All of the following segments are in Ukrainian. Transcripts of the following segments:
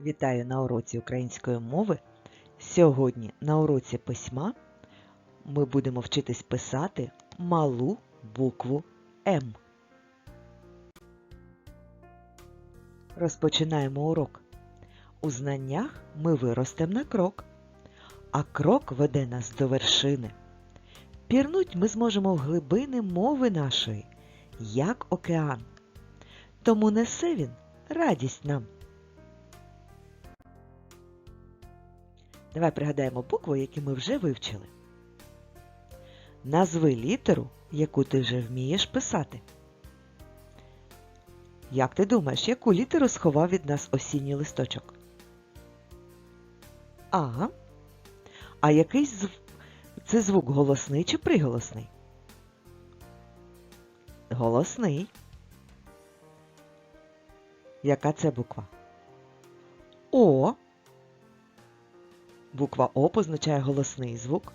Вітаю на уроці української мови. Сьогодні на уроці письма ми будемо вчитись писати малу букву М. Розпочинаємо урок. У знаннях ми виростемо на крок, а крок веде нас до вершини. Пірнуть ми зможемо в глибини мови нашої, як океан. Тому несе він радість нам. Давай пригадаємо букву, які ми вже вивчили. Назви літеру, яку ти вже вмієш писати. Як ти думаєш, яку літеру сховав від нас осінній листочок? А. А який зв... це звук голосний чи приголосний? Голосний. Яка це буква? О. Буква О позначає голосний звук.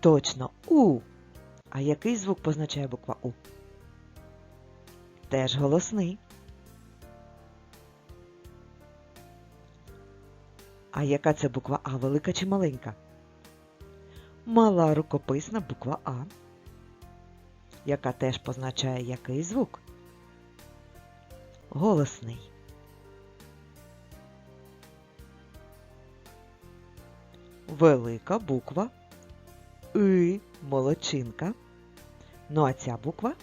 Точно У. А який звук позначає буква У? Теж голосний. А яка це буква А, велика чи маленька? Мала рукописна буква А, яка теж позначає який звук? Голосний. Велика буква И, молодчинка. Ну а ця буква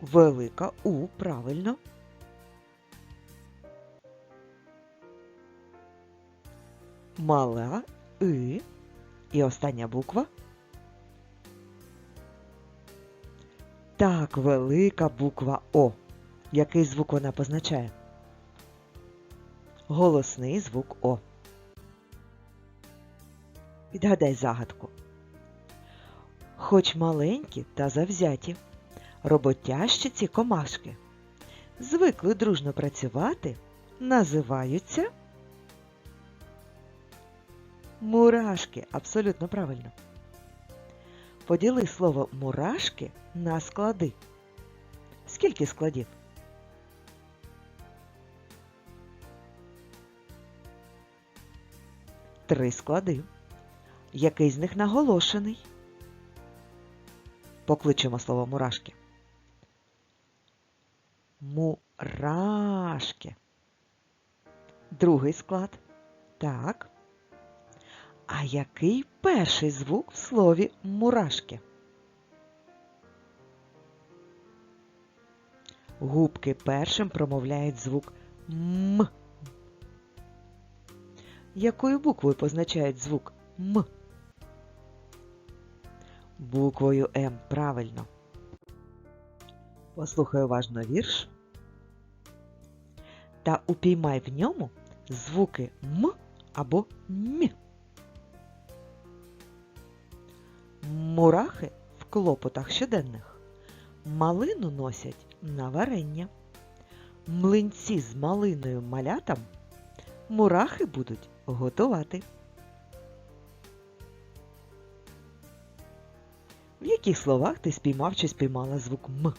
велика У, правильно. Мала И. І остання буква. Так, велика буква О. Який звук вона позначає? Голосний звук О. Відгадай загадку. Хоч маленькі та завзяті, роботящі ці комашки, звикли дружно працювати, називаються мурашки. Абсолютно правильно. Поділи слово мурашки на склади. Скільки складів? Три склади. Який з них наголошений? Покличемо слово мурашки. Мурашки. Другий склад. Так. А який перший звук в слові мурашки? Губки першим промовляють звук М. Якою буквою позначають звук М? Буквою М, правильно. Послухай уважно вірш. Та упіймай в ньому звуки М або М. Мурахи в клопотах щоденних малину носять на варення. Млинці з малиною малятам мурахи будуть готувати. В яких словах ти спіймав чи спіймала звук М?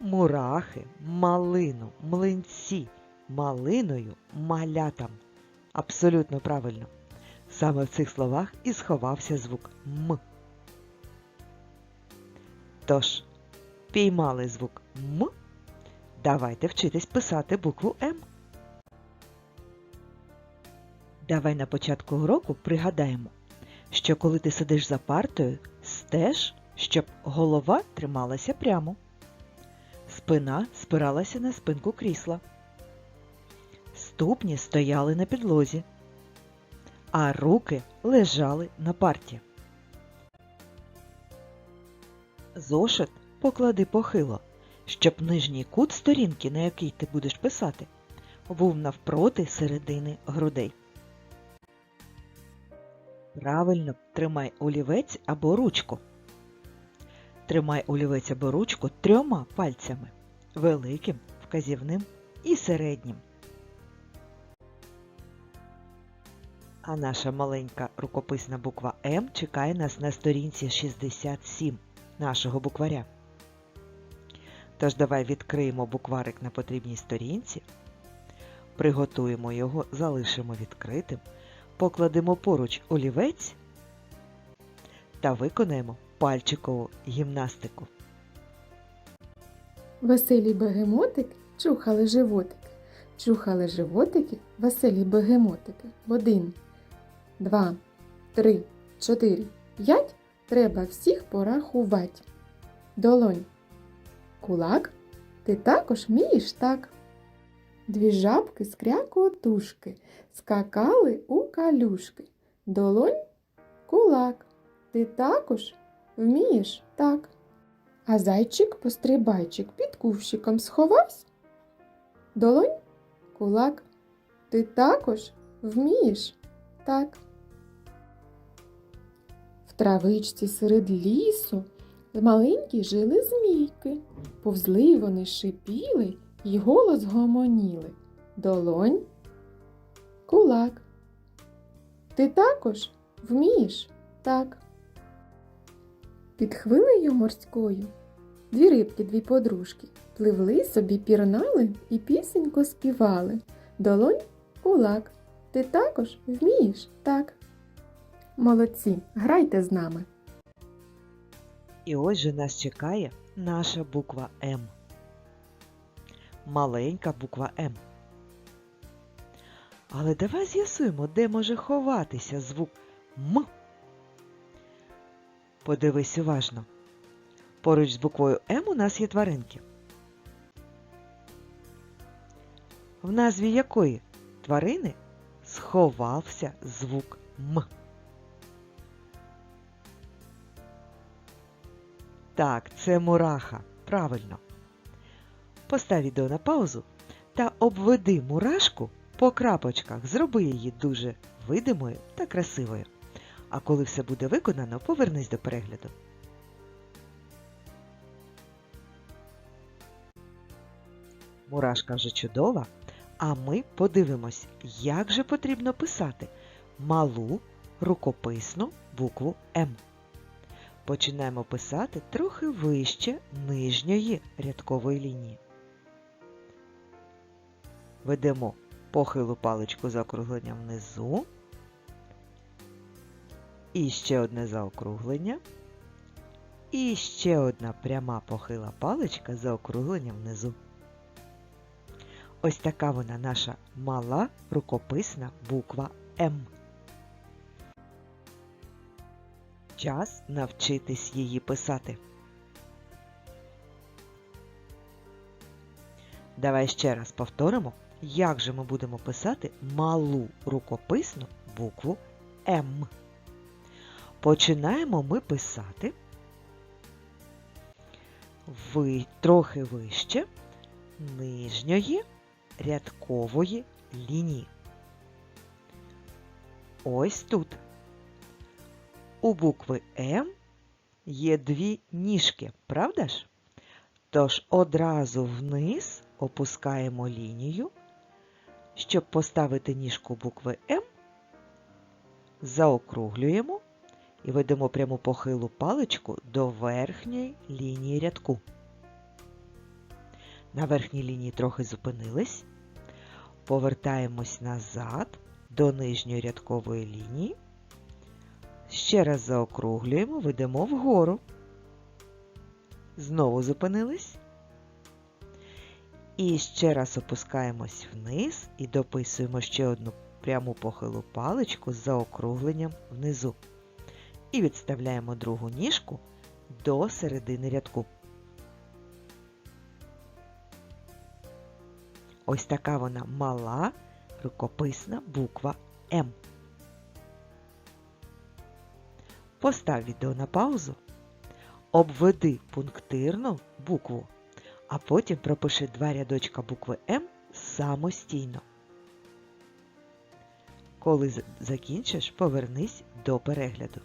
Мурахи, малину, млинці, малиною, малятам. Абсолютно правильно. Саме в цих словах і сховався звук М. Тож, піймали звук М. Давайте вчитись писати букву М. Давай на початку уроку пригадаємо, що коли ти сидиш за партою, стеж, щоб голова трималася прямо. Спина спиралася на спинку крісла. Ступні стояли на підлозі, а руки лежали на парті. Зошит поклади похило щоб нижній кут сторінки, на якій ти будеш писати, був навпроти середини грудей. Правильно тримай олівець або ручку. Тримай олівець або ручку трьома пальцями великим, вказівним і середнім. А наша маленька рукописна буква М чекає нас на сторінці 67 нашого букваря. Тож давай відкриємо букварик на потрібній сторінці, приготуємо його, залишимо відкритим, покладемо поруч олівець та виконаємо пальчикову гімнастику. Веселі бегемотики чухали животики. Чухали животики, веселі бегемотики. Один, два, три, чотири, п'ять. Треба всіх порахувати. Долонь. Кулак. Ти також вмієш так. Дві жабки з крякотушки скакали у калюшки. Долонь. Кулак. Ти також вмієш так. А зайчик-пострибайчик під кувшиком сховався. Долонь, кулак, ти також вмієш так. В травичці серед лісу маленькі жили змійки. Повзли вони шипіли й голос гомоніли. Долонь, кулак. Ти також вмієш так. Під хвилею морською дві рибки, дві подружки, пливли собі, пірнали і пісенько співали. Долонь, кулак, ти також вмієш так. Молодці, грайте з нами. І ось же нас чекає наша буква М. Маленька буква М. Але давай з'ясуємо, де може ховатися звук М. Подивись уважно. Поруч з буквою М у нас є тваринки. В назві якої тварини сховався звук М. Так, це мураха. Правильно. Постав відео на паузу та обведи мурашку по крапочках. Зроби її дуже видимою та красивою. А коли все буде виконано, повернись до перегляду. Мурашка вже чудова, а ми подивимось, як же потрібно писати малу рукописну букву М. Починаємо писати трохи вище нижньої рядкової лінії. Ведемо похилу паличку заокруглення внизу. І ще одне заокруглення. І ще одна пряма похила паличка заокруглення внизу. Ось така вона наша мала рукописна буква М. Час навчитись її писати. Давай ще раз повторимо, як же ми будемо писати малу рукописну букву М. Починаємо ми писати ви, трохи вище нижньої рядкової лінії. Ось тут. У букви М є дві ніжки, правда ж? Тож одразу вниз опускаємо лінію, щоб поставити ніжку букви М, заокруглюємо і ведемо пряму похилу паличку до верхньої лінії рядку. На верхній лінії трохи зупинились, повертаємось назад до нижньої рядкової лінії. Ще раз заокруглюємо, ведемо вгору. Знову зупинились. І ще раз опускаємось вниз і дописуємо ще одну пряму похилу паличку з заокругленням внизу. І відставляємо другу ніжку до середини рядку. Ось така вона мала рукописна буква М. Постав відео на паузу, обведи пунктирну букву, а потім пропиши два рядочка букви М самостійно. Коли закінчиш, повернись до перегляду.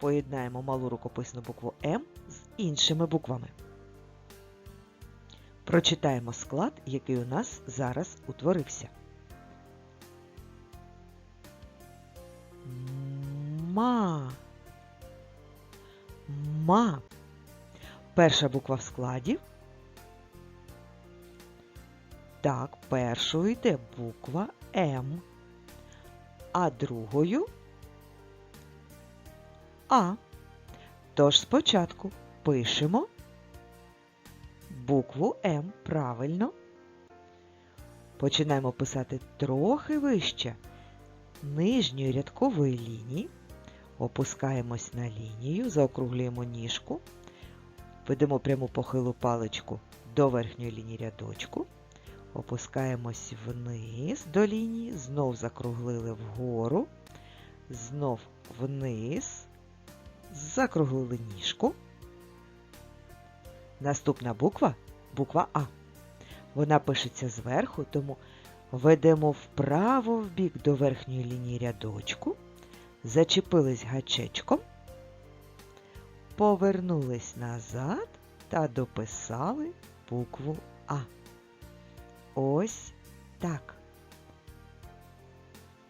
Поєднаємо малу рукописну букву М з іншими буквами. Прочитаємо склад, який у нас зараз утворився. Ма. Ма. Перша буква в складі. Так, першою йде буква М, а другою А. Тож спочатку пишемо букву М правильно. Починаємо писати трохи вище нижньої рядкової лінії. Опускаємось на лінію, заокруглюємо ніжку, ведемо пряму похилу паличку до верхньої лінії рядочку, опускаємось вниз до лінії, знов закруглили вгору, знов вниз, закруглили ніжку. Наступна буква буква А. Вона пишеться зверху, тому ведемо вправо в бік до верхньої лінії рядочку, зачепились гачечком, повернулись назад та дописали букву А. Ось так.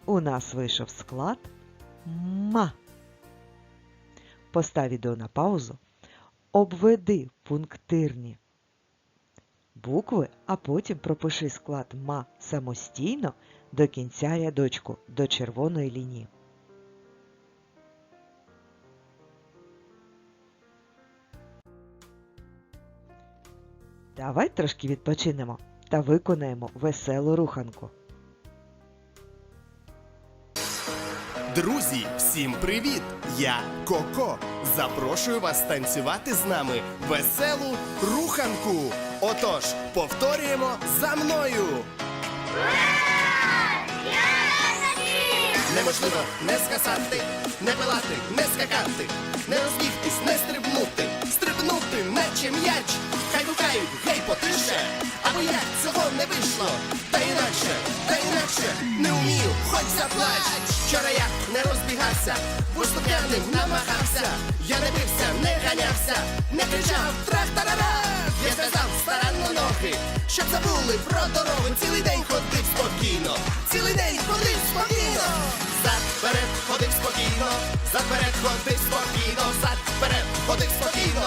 У нас вийшов склад ма. Постав відео на паузу. Обведи пунктирні букви, а потім пропиши склад ма самостійно до кінця рядочку, до червоної лінії. Давай трошки відпочинемо та виконаємо веселу руханку. Друзі, всім привіт! Я Коко. Запрошую вас танцювати з нами веселу руханку. Отож, повторюємо за мною. Неможливо не скасати, не пилати, не скакати, не розбігтись, не стрибнути, стрибнути, наче м'яч. Хай гукають, гей, потише, або як цього не вийшло. Та інакше, та інакше, не вмію, хоч заплач. Вчора я не розбігався, виступ'яним намагався. Я не бився, не ганявся, не кричав трах-тарара. Я зв'язав старанно ноги, щоб забули про дорогу. Цілий день ходив спокійно, цілий день ходив спокійно. Зад вперед ходив спокійно, зад вперед ходив спокійно, зад вперед ходив спокійно,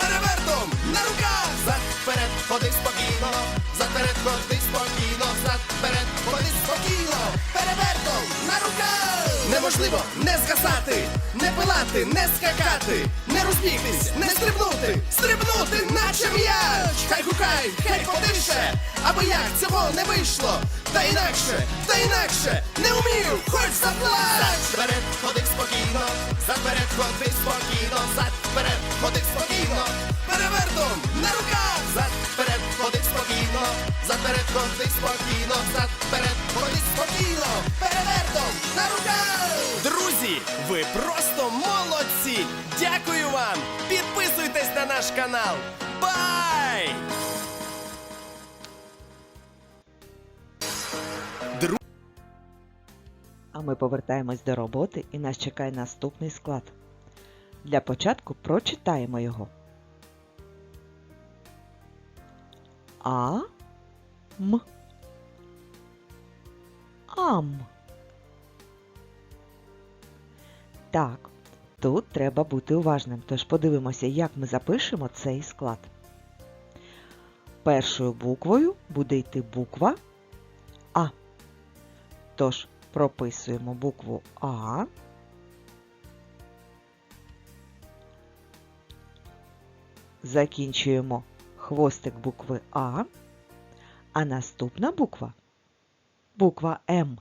перевертом на руках, зад вперед ходив спокійно, зад вперед ходив спокійно, зад вперед ходив спокійно, перевертом на руках. Неможливо не згасати, не пилати, не скакати, не розбігтись, не стрибнути, стрибнути, наче м'яч. Хай гукай, хай потише, аби як цього не вийшло. Та інакше, та інакше, не вмію, хоч заплач. Вперед ходив спокійно, зад вперед ходив спокійно, зад вперед спокійно, перевертом на руках, вперед ходив спокійно, зад вперед ходив спокійно, перевертом на руках. Друзі, ви просто молодці! Дякую вам! Підписуйтесь на наш канал! Бай! А ми повертаємось до роботи і нас чекає наступний склад. Для початку прочитаємо його. А М Ам. Так, тут треба бути уважним, тож подивимося, як ми запишемо цей склад. Першою буквою буде йти буква А. Тож прописуємо букву А. Закінчуємо хвостик букви А, а наступна буква буква М.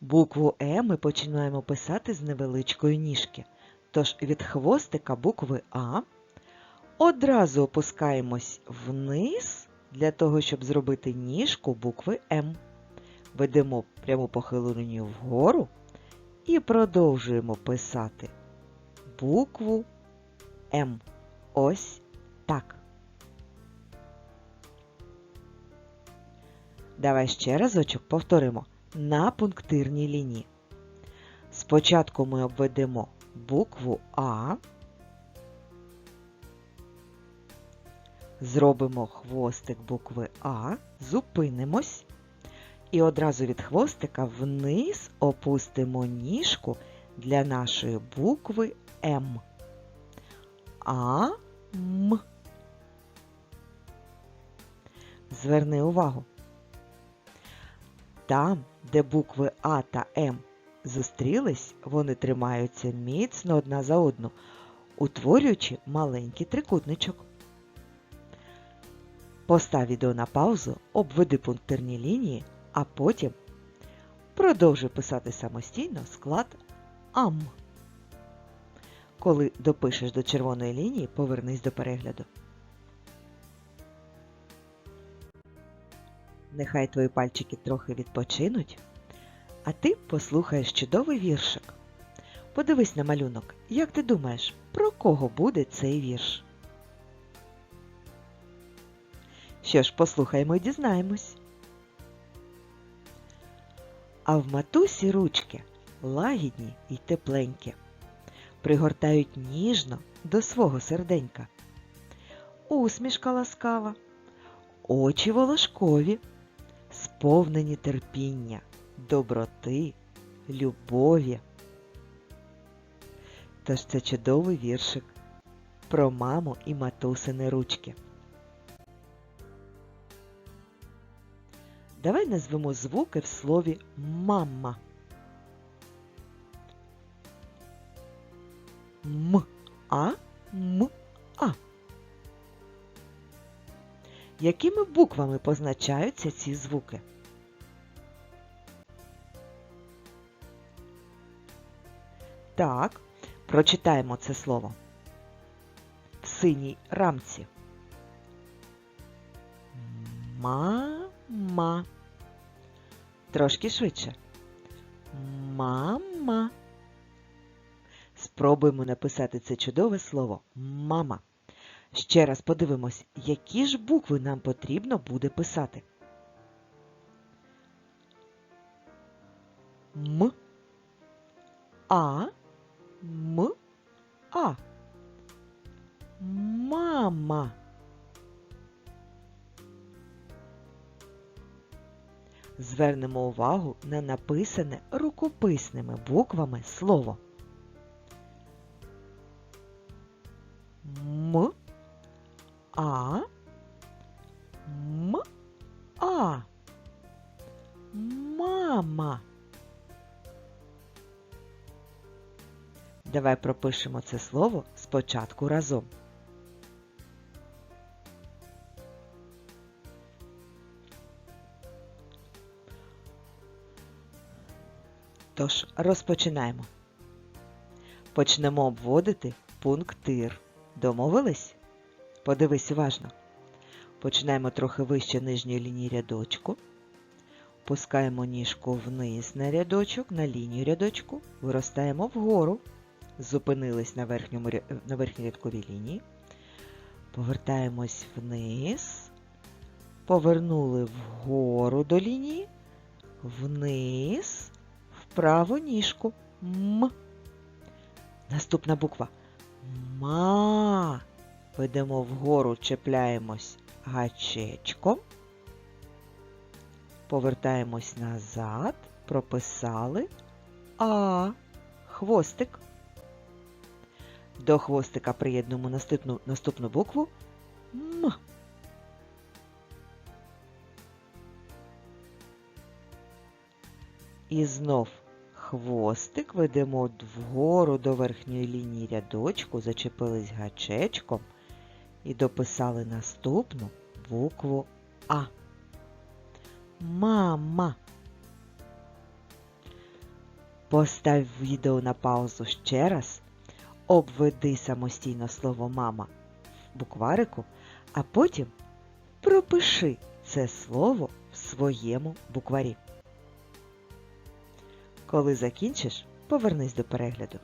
Букву Е ми починаємо писати з невеличкої ніжки. Тож від хвостика букви А одразу опускаємось вниз для того, щоб зробити ніжку букви М. Ведемо пряму похилу вгору і продовжуємо писати букву М. Ось так. Давай ще разочок повторимо на пунктирній лінії. Спочатку ми обведемо букву А, Зробимо хвостик букви А, зупинимось і одразу від хвостика вниз опустимо ніжку для нашої букви М. А, М. Зверни увагу. Там, де букви А та М зустрілись, вони тримаються міцно одна за одну, утворюючи маленький трикутничок. Постав відео на паузу, обведи пунктирні лінії, а потім продовжуй писати самостійно склад АМ. Коли допишеш до червоної лінії, повернись до перегляду. Нехай твої пальчики трохи відпочинуть, а ти послухаєш чудовий віршик. Подивись на малюнок, як ти думаєш, про кого буде цей вірш? Що ж, послухаємо і дізнаємось. А в матусі ручки лагідні й тепленькі, пригортають ніжно до свого серденька. Усмішка ласкава, очі волошкові, сповнені терпіння, доброти, любові. Тож це чудовий віршик про маму і матусини ручки. Давай назвемо звуки в слові мама. М, а, м, а. Якими буквами позначаються ці звуки? Так, прочитаємо це слово. В синій рамці. Мама. Трошки швидше. Мама. Спробуємо написати це чудове слово мама. Ще раз подивимось, які ж букви нам потрібно буде писати. М. А. М. А. Мама. Звернемо увагу на написане рукописними буквами слово. М. А. М. А. Мама. Давай пропишемо це слово спочатку разом. Тож розпочинаємо. Почнемо обводити пунктир. Домовились? Подивись уважно. Починаємо трохи вище нижньої лінії рядочку. Пускаємо ніжку вниз на рядочок, на лінію рядочку, виростаємо вгору. Зупинились на, верхньому, на верхній рядковій лінії. Повертаємось вниз. Повернули вгору до лінії, вниз, вправо ніжку. М. Наступна буква. Ма. Ведемо вгору, чіпляємось гачечком. Повертаємось назад, прописали А. Хвостик. До хвостика приєднуємо наступну, наступну букву М. І знов хвостик ведемо вгору до верхньої лінії рядочку, зачепились гачечком і дописали наступну букву А. Мама. Постав відео на паузу ще раз, обведи самостійно слово мама в букварику, а потім пропиши це слово в своєму букварі. Коли закінчиш, повернись до перегляду.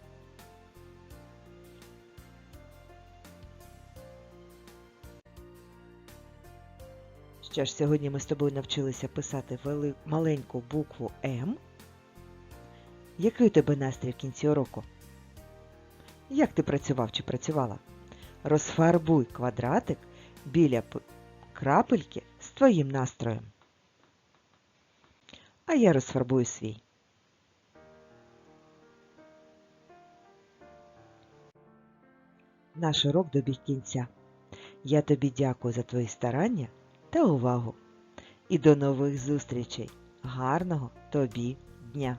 Що ж, сьогодні ми з тобою навчилися писати вели... маленьку букву М. Який у тебе настрій в кінці уроку? Як ти працював чи працювала? Розфарбуй квадратик біля крапельки з твоїм настроєм. А я розфарбую свій. Наш урок добіг кінця. Я тобі дякую за твої старання та увагу. І до нових зустрічей. Гарного тобі дня!